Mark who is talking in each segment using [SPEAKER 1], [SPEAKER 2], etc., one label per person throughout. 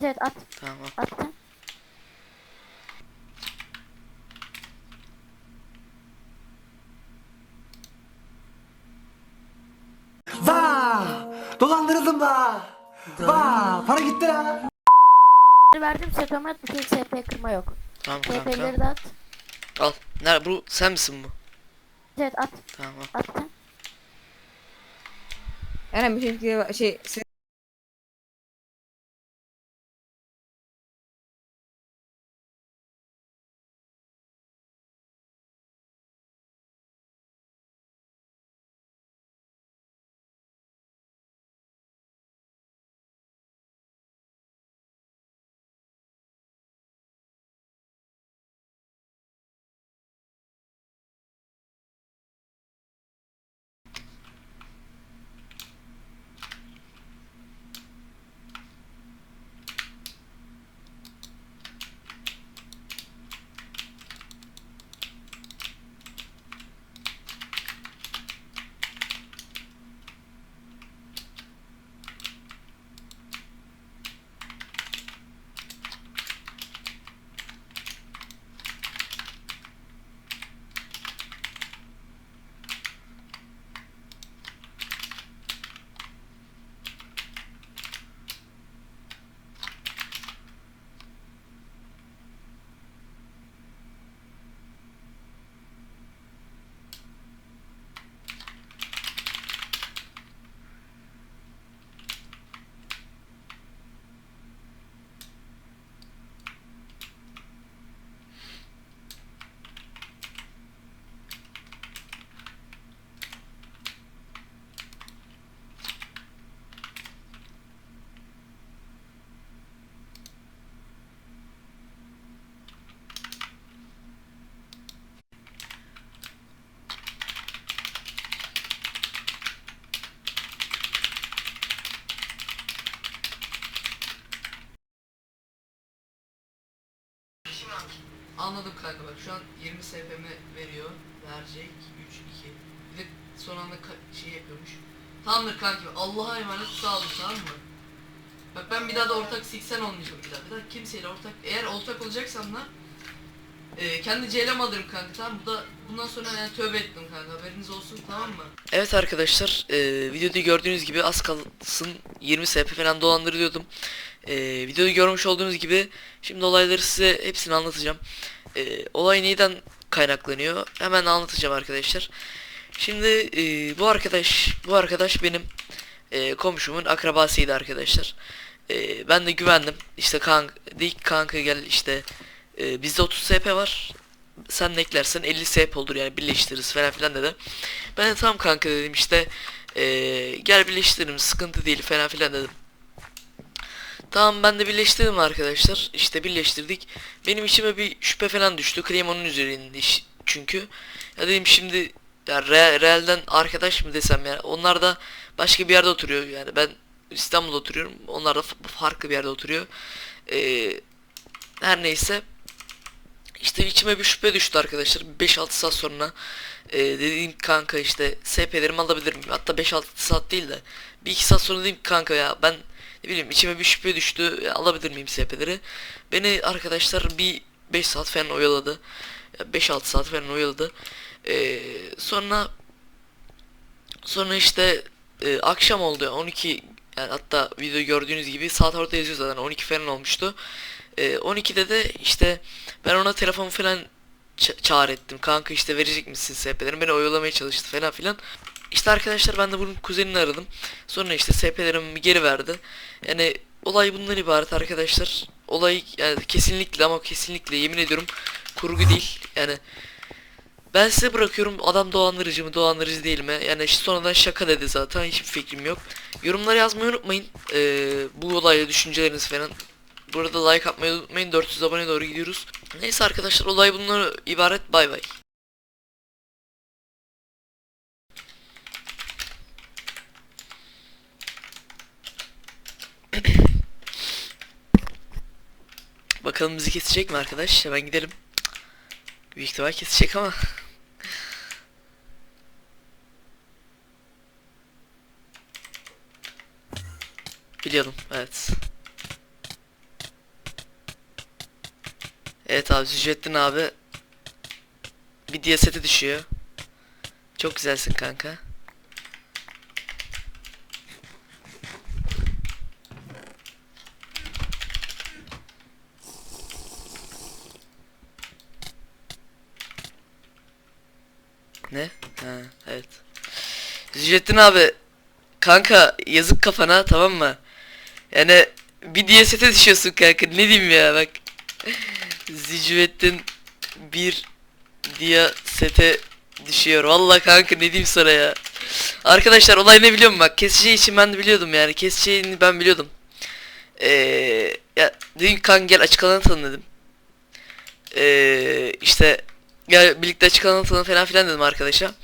[SPEAKER 1] Evet at.
[SPEAKER 2] Tamam.
[SPEAKER 1] Attım.
[SPEAKER 3] Va! Dolandırıldım da. Va! Para gitti la.
[SPEAKER 1] Verdim sepeme at. Bir tek SP kırma yok.
[SPEAKER 2] Tamam kanka.
[SPEAKER 1] SP'leri de at.
[SPEAKER 2] Al. Nerede bu sen misin bu?
[SPEAKER 1] Evet at.
[SPEAKER 2] Tamam. al.
[SPEAKER 1] Attım.
[SPEAKER 4] Eren bir şey şey sen-
[SPEAKER 2] Anladım kanka bak şu an 20 SPM veriyor. Verecek 3 2. Bir de son anda şey yapıyormuş. Tamamdır kanki Allah'a emanet sağ olun tamam mı? Bak ben bir daha da ortak 80 olmayacağım bir daha. Bir daha kimseyle ortak eğer ortak olacaksam da e, kendi CL'm alırım kanka tamam? Bu da bundan sonra yani tövbe ettim kanka haberiniz olsun tamam mı? Evet arkadaşlar e, videoda gördüğünüz gibi az kalsın 20 SP falan dolandırıyordum. E, videoda görmüş olduğunuz gibi şimdi olayları size hepsini anlatacağım. E, olay neyden kaynaklanıyor hemen anlatacağım arkadaşlar. Şimdi e, bu arkadaş bu arkadaş benim e, komşumun akrabasıydı arkadaşlar. E, ben de güvendim. İşte kanka, dik kanka gel işte e, bizde 30 SP var. Sen de eklersen 50 SP olur yani birleştiririz falan filan dedi. Ben de tamam kanka dedim işte e, gel birleştirelim sıkıntı değil falan filan dedim. Tamam ben de birleştirdim arkadaşlar. İşte birleştirdik. Benim içime bir şüphe falan düştü. Krem onun üzerinde çünkü. Ya dedim şimdi ya Re- Real'den arkadaş mı desem ya. Onlar da başka bir yerde oturuyor yani. Ben İstanbul'da oturuyorum. Onlar da fa- farklı bir yerde oturuyor. Ee, her neyse. İşte içime bir şüphe düştü arkadaşlar. 5-6 saat sonra e, dediğim kanka işte SP'lerimi alabilir miyim? Hatta 5-6 saat değil de bir iki saat sonra dedim kanka ya ben ne bileyim içime bir şüphe düştü. Alabilir miyim SP'leri? Beni arkadaşlar bir 5 saat falan oyaladı. Ya, 5-6 saat falan oyaladı. Ee, sonra sonra işte e, akşam oldu ya, 12 yani hatta video gördüğünüz gibi saat orada yazıyor zaten 12 falan olmuştu. Ee, 12'de de işte ben ona telefon falan ça- ettim. Kanka işte verecek misin SP'lerimi? Beni oyalamaya çalıştı falan filan. İşte arkadaşlar ben de bunun kuzenini aradım. Sonra işte SP'lerimi geri verdi. Yani olay bundan ibaret arkadaşlar. Olay yani kesinlikle ama kesinlikle yemin ediyorum kurgu değil. Yani ben size bırakıyorum adam dolandırıcı mı dolandırıcı değil mi? Yani sonradan şaka dedi zaten hiçbir fikrim yok. Yorumlara yazmayı unutmayın. Ee, bu olayla düşünceleriniz falan. Burada like atmayı unutmayın. 400 abone doğru gidiyoruz. Neyse arkadaşlar olay bunlar ibaret. Bay bay. Bakalım bizi kesecek mi arkadaş? Hemen gidelim. Büyük ihtimal kesecek ama. Biliyordum evet. Evet abi Zücrettin abi bir diye düşüyor. Çok güzelsin kanka. Ne? Ha, evet. Zücrettin abi kanka yazık kafana tamam mı? Yani bir diye düşüyorsun kanka ne diyeyim ya bak. Zücrettin bir diye sete düşüyor. Vallahi kanka ne diyeyim sana ya. Arkadaşlar olay ne biliyor musun bak keseceği için ben de biliyordum yani keseceğini ben biliyordum. Eee ya dedim kanka gel açık alanı tanı dedim. Eee işte gel birlikte açık alanı tanı falan filan dedim arkadaşa.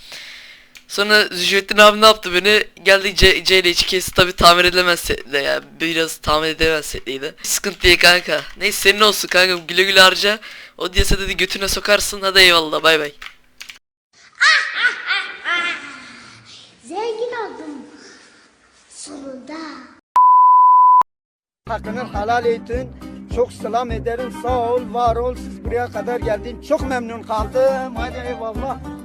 [SPEAKER 2] Sonra Zücrettin abi ne yaptı beni? Geldi C, C ile içi kesti tabi tamir edilemez setle ya biraz tamir edilemez setliydi. Sıkıntı değil kanka. Neyse senin olsun kanka güle güle harca. O diyese dedi götüne sokarsın hadi eyvallah bay bay.
[SPEAKER 5] Zengin oldum. Sonunda.
[SPEAKER 6] Hakkını helal ettin. Çok selam ederim. Sağ ol, var ol. Siz buraya kadar geldin. Çok memnun kaldım. Hadi eyvallah.